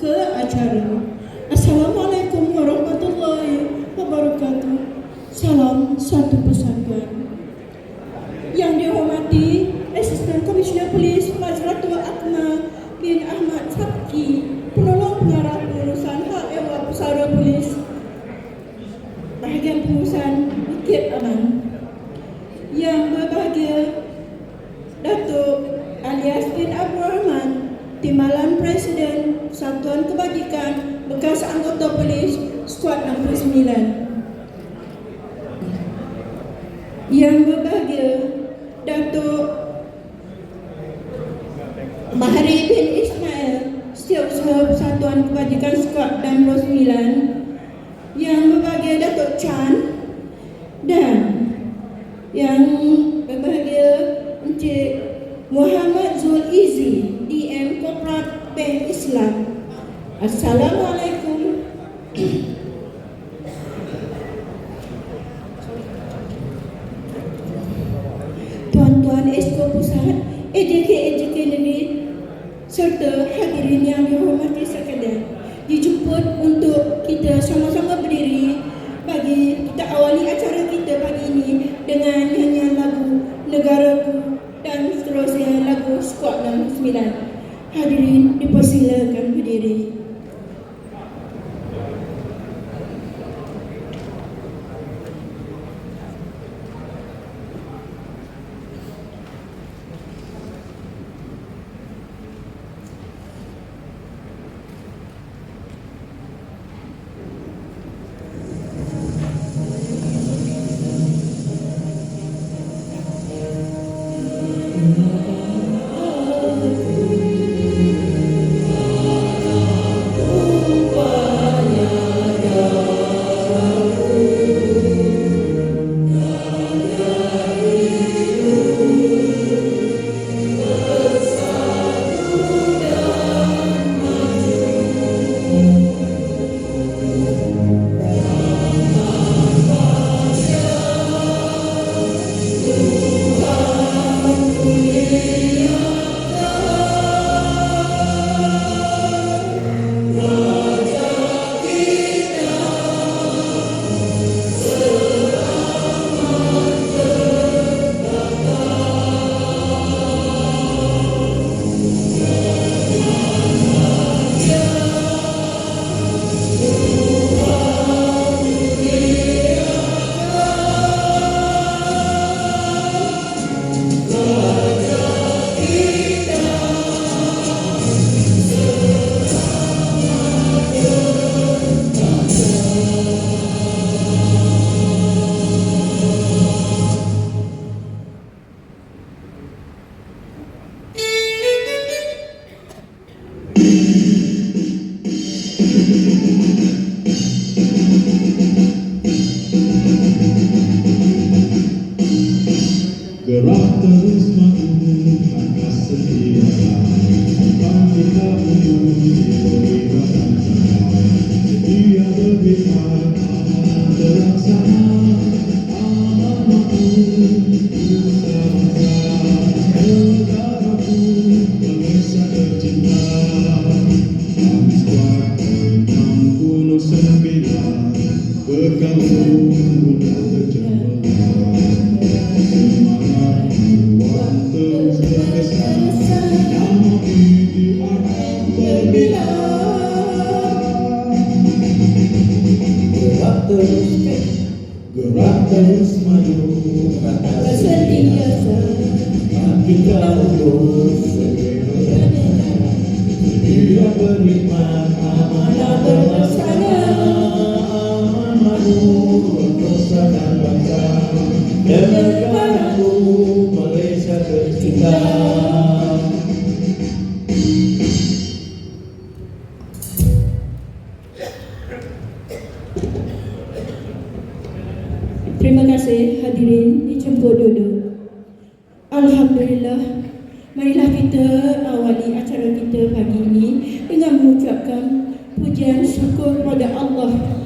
ke acara. Assalamualaikum warahmatullahi wabarakatuh. Salam satu persatuan. Yang dihormati Asisten Komisioner Polis Majratul Akma bin Ahmad Sabki, penolong pengarah pengurusan hak ehwal pesara polis bahagian pengurusan Bukit Aman. Yang berbahagia Datuk alias bin Abdul Rahman, Timbalan Presiden Satuan Kebajikan bekas anggota polis Skuad 69. Yang berbahagia Datuk Mahari bin Ismail, Setiausaha Persatuan Kebajikan Skuad 69. Yang berbahagia Datuk Chan dan yang berbahagia Encik Muhammad Zul Izi, DM Korporat Bank Islam. Assalamualaikum. Tuan-tuan Esko Pusat, AJK-AJK negeri serta hadirin yang dihormati sekalian dijemput untuk kita sama-sama berdiri bagi kita awali acara kita pagi ini dengan nyanyian lagu Negaraku dan seterusnya lagu Skuad 69. Hadirin dipersilakan berdiri. Awali acara kita pagi ini dengan mengucapkan pujian syukur kepada Allah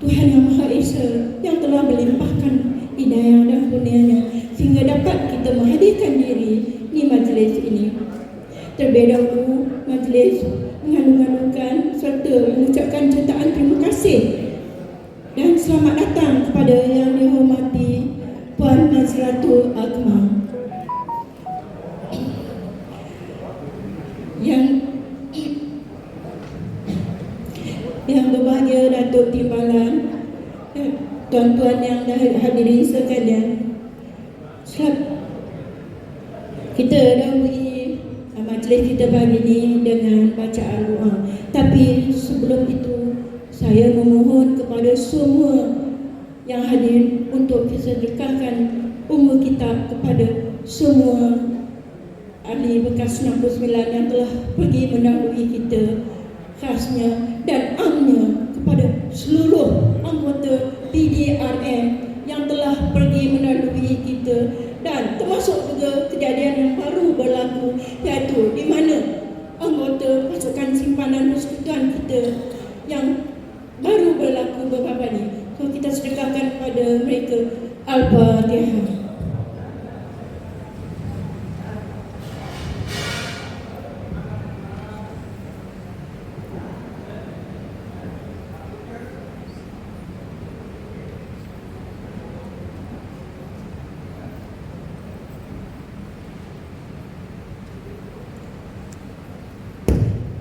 Tuhan Yang Maha Esa yang telah melimpahkan hidayah dan kurnianya sehingga dapat kita menghadirkan diri di majlis ini. Dahulu, majlis mengandung-andungkan serta mengucapkan jutaan terima kasih dan selamat datang kepada yang dihormati Puan Nazratul Akmal. Yang yang berbahagia Datuk Timbalan eh, tuan-tuan yang dah hadirin sekalian Sel- kita dahului uh, majlis kita pagi ini dengan bacaan doa. Tapi sebelum itu saya memohon kepada semua yang hadir untuk kesedekahkan umur kita kepada semua ahli bekas 69 yang telah pergi mendahului kita khasnya dan amnya kepada seluruh anggota PDRM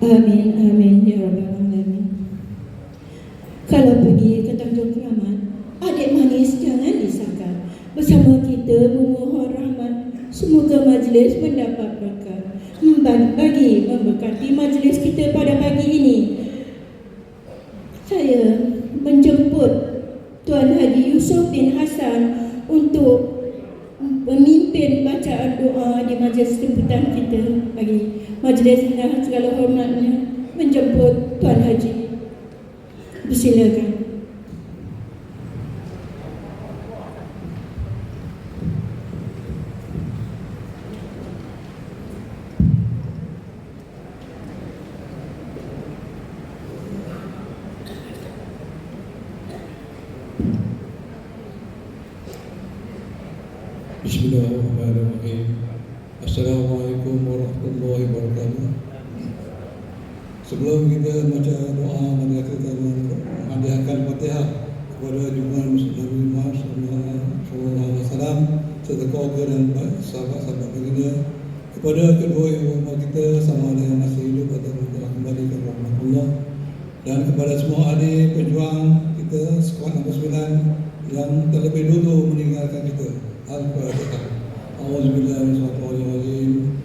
Amin, amin, ya Rabbal Alamin. Kalau pergi ke Tanjung Keramat, adik manis jangan disangka. Bersama kita memohon rahmat, semoga majlis mendapat berkat. Bagi memberkati majlis kita pada pagi ini. Saya menjemput Tuan Haji Yusof bin Hasan untuk memimpin bacaan doa di majlis jemputan kita bagi majlis dengan segala hormatnya menjemput Tuan Haji. Bersilakan. Bismillahirrahmanirrahim. Assalamualaikum warahmatullahi wabarakatuh. Sebelum kita baca doa, kita menghadiahkan Fatihah kepada junjungan Nabi Muhammad wasallam serta keluarga dan sahabat-sahabat baginda kepada kedua ibu bapa kita sama ada yang masih hidup atau telah kembali ke rahmatullah dan kepada semua adik pejuang kita sekuat 69 yang terlebih dulu meninggalkan kita. Al-Fatihah. Minasyaitonir rajim.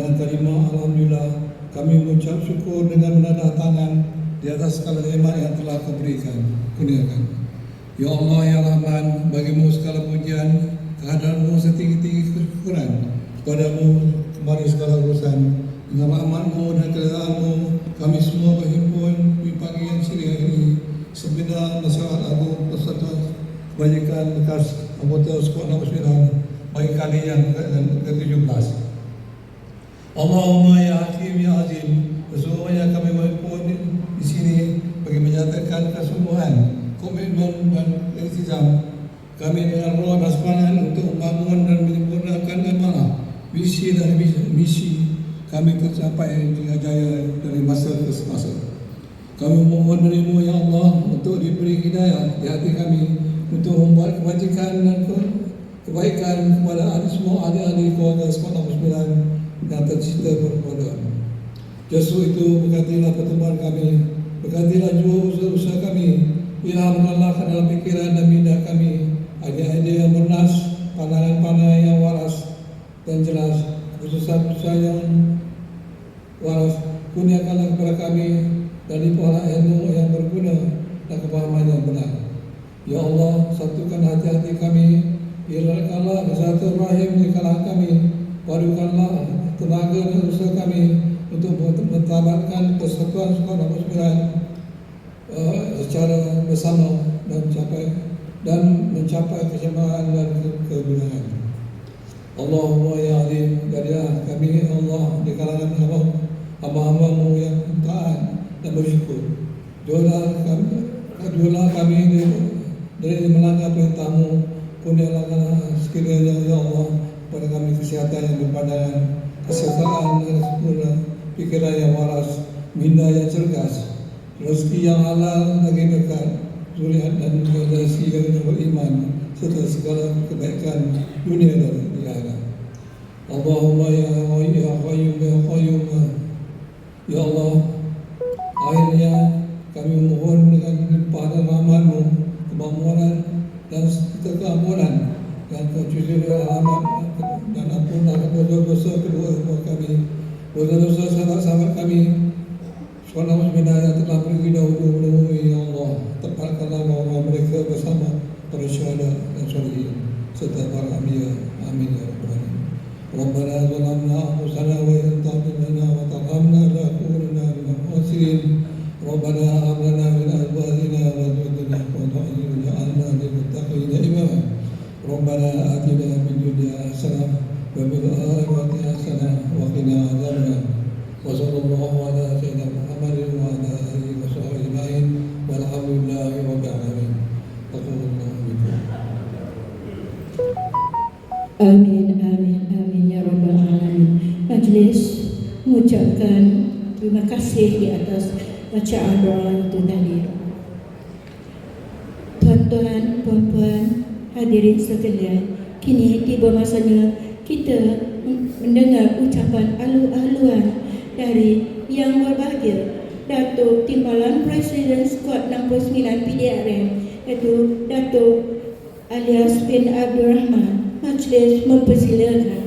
Dan kalimah Alhamdulillah Kami mengucap syukur dengan menadah tangan Di atas segala nikmat yang telah Kau berikan. Kurniakan. Ya Allah ya Rahman Bagimu segala pujian Kehadiranmu setinggi-tinggi kesyukuran Kepadamu kembali segala urusan. Dengan rahmatmu dan keredaanmu Kami semua berhimpun di pagi yang siang ini. Sembina Nasihat Agung Peserta Kebajikan bekas anggota Skuad Nombor 9 Bagi kali yang ke-17 Allahumma ya Hakim ya Azim. Sesungguhnya kami berhimpun di, sini Bagi menyatakan kesungguhan Komitmen dan iltizam kami dengan roh dan semangat untuk membangun dan menyempurnakan amanah visi dan misi kami tercapai dengan jaya dari masa ke semasa. Kami memohon darimu ya Allah untuk diberi hidayah di hati kami untuk membuat kebajikan dan kebaikan kepada semua ahli-ahli keluarga sekolah sembilan yang tercipta berkepada. Justru itu berkatilah pertemuan kami, berkatilah juga usaha-usaha kami, ilhamkanlah dalam pikiran dan minda kami, ide-ide yang bernas, pandangan-pandangan yang waras dan jelas, keputusan-keputusan yang waras, kurniakanlah kepada kami dari para ilmu kepahaman yang benar. Ya Allah, satukan hati-hati kami, Iralkanlah bersatu rahim di kalangan kami, padukanlah tenaga dan usaha kami untuk mentamatkan persatuan sekolah muslimin uh, secara bersama dan mencapai dan mencapai keseimbangan dan ke- kegunaan. Allahumma ya alim jadilah kami ya Allah di kalangan hamba hamba-hambamu yang taat dan bersyukur. Jualah kami, jualah kami dari, dari melanggar perintahmu. Kurniakanlah sekiranya ya Allah pada kami kesehatan yang berpandangan, kesehatan yang sempurna, pikiran yang waras, minda yang cergas, rezeki yang halal lagi dekat, zuriat dan generasi yang beriman serta segala kebaikan dunia dan akhirat. Allahumma ya ya Qayyum ya Qayyum Ya Allah Akhirnya kami mohon dengan limpahan rahmatmu Kemampuan dan keampunan Dan kecuali rahmat Dan ampunlah dosa-dosa kedua keluarga kami. Dosa-dosa sahabat-sahabat kami. Suara musliminah yang telah pergi dahulu menemui Ya Allah Tepatkanlah bahawa mereka bersama para syuhada dan syuhada serta para anbiya Amin, amin, amin ya Rabbal Alamin. Majlis mengucapkan terima kasih di atas bacaan doa itu tadi. Tuan-tuan, puan-puan, hadirin sekalian, kini tiba masanya kita mendengar ucapan alu-aluan dari Yang Berbahagia Datuk Timbalan Presiden Skuad 69 PDRM iaitu Datuk alias bin Abdul Rahman majlis mempersilakan